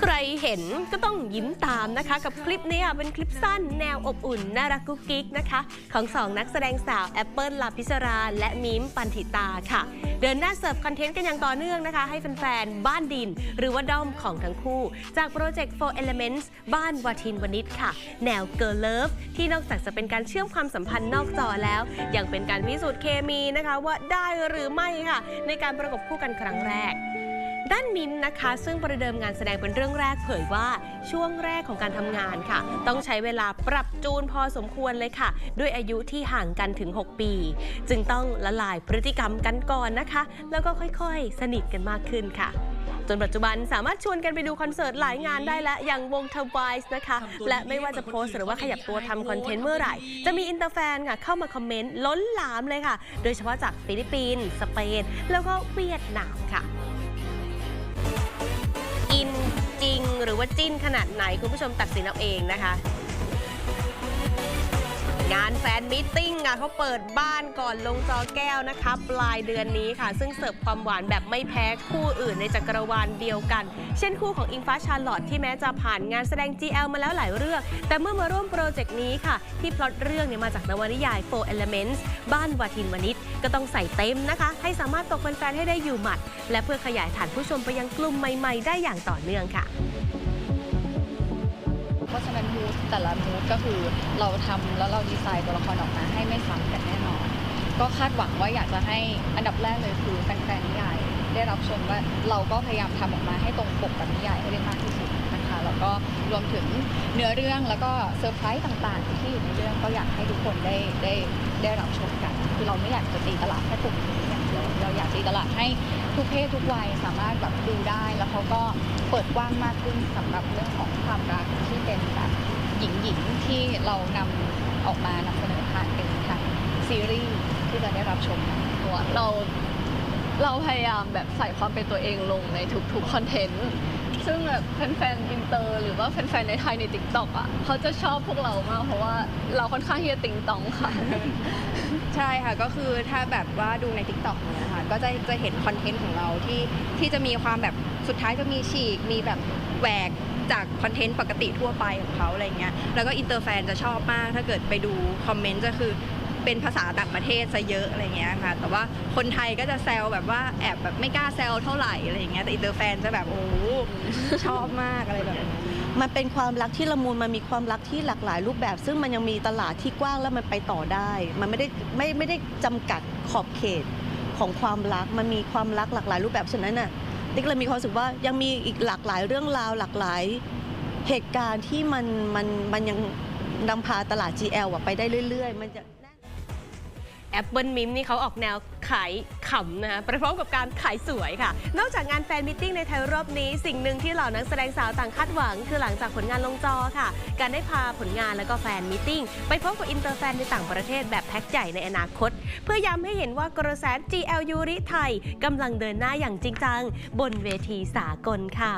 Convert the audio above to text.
ใครเห็นก็ต้องยิ้มตามนะคะ กับคลิปนี้ค่ะเป็นคลิปสั้นแนวอบอุ่น น่ารักกุ๊กกิ๊กนะคะ ของสองนักแสดงสาวแอปเปิลลาพิศราและมิมปันธิตาค่ะ เดินหน้าเสิร์ฟคอนเทนต์กันอย่างต่อเนื่องนะคะ ให้แฟนๆ บ้านดิน หรือว่าด้อมของทั้งคู่ จากโปรเจกต์ 4 Elements บ้านวาทินวนิชค่ะ แนว Girl Love ที่นอกจากจะเป็นการเชื่อมความสัมพันธ์นอกจอแล้ว ยังเป็นการพิสูจน์เคมีนะคะว่าได้หรือไม่ค่ะ ในการประกบคู่กันครั้งแรก ด้านมินท์นะคะ ซึ่งประเดิมงานแสดงเป็นเรื่องแรกเผยว่าช่วงแรกของการทำงานค่ะ ต้องใช้เวลาปรับจูนพอสมควรเลยค่ะ ด้วยอายุที่ห่างกันถึง 6 ปี จึงต้องละลายพฤติกรรมกันก่อนนะคะ แล้วก็ค่อยๆ สนิทกันมากขึ้นค่ะจนปัจจุบันสามารถชวนกันไปดูคอนเสิร์ตหลายงานได้แล้วอย่างวง t w i c e นะคะ และไม่ว่าจะโพสต์หรือว่าขยับตัวทำคอนเทนต์เมื่อไหร่ จะมีอินเตอร์แฟนค่ะเข้ามาคอมเมนต์ล้นหลามเลยค่ะ โดยเฉพาะจากฟิลิปปินส์สเปนแล้วก็เวียดนามค่ะ หรือว่าจิ้นขนาดไหน คุณผู้ชมตัดสินเอาเองนะคะ งานแฟนมิทติ้งอะเขาเปิดบ้านก่อนลงจอแก้วนะคะ ปลายเดือนนี้ค่ะ ซึ่งเสิร์ฟความหวานแบบไม่แพ้คู่อื่นในจักรวาลเดียวกัน เช่นคู่ของอิงฟ้าชาร์ลอตที่แม้จะผ่านงานแสดง GL มาแล้วหลายเรื่อง แต่เมื่อมาร่วมโปรเจกต์นี้ค่ะ ที่พล็อตเรื่องเนี่ยมาจากนวนิยาย4 Elements บ้านวาทินวนิชก็ต้องใส่เต็มนะคะ ให้สามารถตกเป็นแฟนให้ได้อยู่หมัด และเพื่อขยายฐานผู้ชมไปยังกลุ่มใหม่ ๆ ได้อย่างต่อเนื่องค่ะ ราะฉะนั้นมูดแต่ละมูดก็คือเราทำแล้วเราดีไซน์ตัวละครออกมาให้ไม่ซ้ำกันแน่นอน ก็คาดหวังว่าอยากจะให้อันดับแรกเลยคือแฟนๆนิยายได้รับชมว่าเราก็พยายามทำออกมาให้ตรงปกกับนิยายให้ได้มากที่สุดนะคะแล้วก็รวมถึงเนื้อเรื่องแล้วก็เซอร์ไพรส์ต่างๆ ที่อยู่ในเรื่องก็อยากให้ทุกคนได้ได้ได้รับชมกันคือ เราไม่อยากจะตีตลาดแค่กลุ่มนี้อย่างเดียวเราอยากตีตลาดให้ทุกเพศทุกวัยสามารถแบบดูได้ แล้วเขาก็เปิดกว้างมากขึ้นสำหรับเรื่องของความรักที่เป็นแบบหญิงหญิงๆที่เรานำออกมานำเสนอผ่านเป็นทางซีรีส์ที่จะได้รับชมตัวเราเราพยายามแบบใส่ความเป็นตัวเองลงในทุกๆคอนเทนต์ ซึ่งแบบแฟนๆอินเตอร์ หรือว่าแฟนๆในไทยในติ๊กต็อกอะเขาจะชอบพวกเรามาก เพราะว่าเราค่อนข้างที่จะติงตองค่ะ ใช่ค่ะก็คือถ้าแบบว่าดูใน t ิ k t o k เนี่ยค่ะก็จะจะเห็นคอนเทนต์ของเราที่ที่จะมีความแบบสุดท้ายจะมีฉีก มีแบบแหวกจากคอนเทนต์ปกติทั่วไปของเขาอะไรเงี้ยแล้วก็อินเตอร์แฟนจะชอบมาก ถ้าเกิดไปดูคอมเมนต์จะคือ เป็นภาษาต่างประเทศซะเยอะอะไรเงี้ยค่ะ แต่ว่าคนไทยก็จะแซวแบบว่าแอบแบบไม่กล้าแซวเท่าไหร่อะไรเงี้ยแต่อินเตอร์แฟนจะแบบโอ้โหชอบมากอะไรแบบนี้มันเป็นความรักที่ละมุนมันมีความรักที่หลากหลายรูปแบบ ซึ่งมันยังมีตลาดที่กว้างแล้วมันไปต่อได้ มันไม่ได้ไม่ไม่ได้จำกัดขอบเขตของความรักมันมีความรักหลากหลายรูปแบบฉะนั้นน่ะติ๊กเลยมีความรู้สึกว่ายังมีอีกหลากหลายเรื่องราวหลากหลายเหตุการณ์ที่มันมันมันยังนำพาตลาด GL อะไปได้เรื่อย ๆ มันจะ แอปเปิลมิมนี่เขาออกแนวขายขำนะคะไปพร้อมกับการขายสวยค่ะ นอกจากงานแฟนมิทติ้งในไทยรอบนี้ สิ่งหนึ่งที่เหล่านักแสดงสาวต่างคาดหวัง คือหลังจากผลงานลงจอค่ะ การได้พาผลงานแล้วก็แฟนมิทติ้งไปพบกับอินเตอร์แฟนในต่างประเทศแบบแพ็คใหญ่ในอนาคต เพื่อย้ำให้เห็นว่ากระแส GL ยูริไทยกำลังเดินหน้าอย่างจริงจัง บนเวทีสากลค่ะ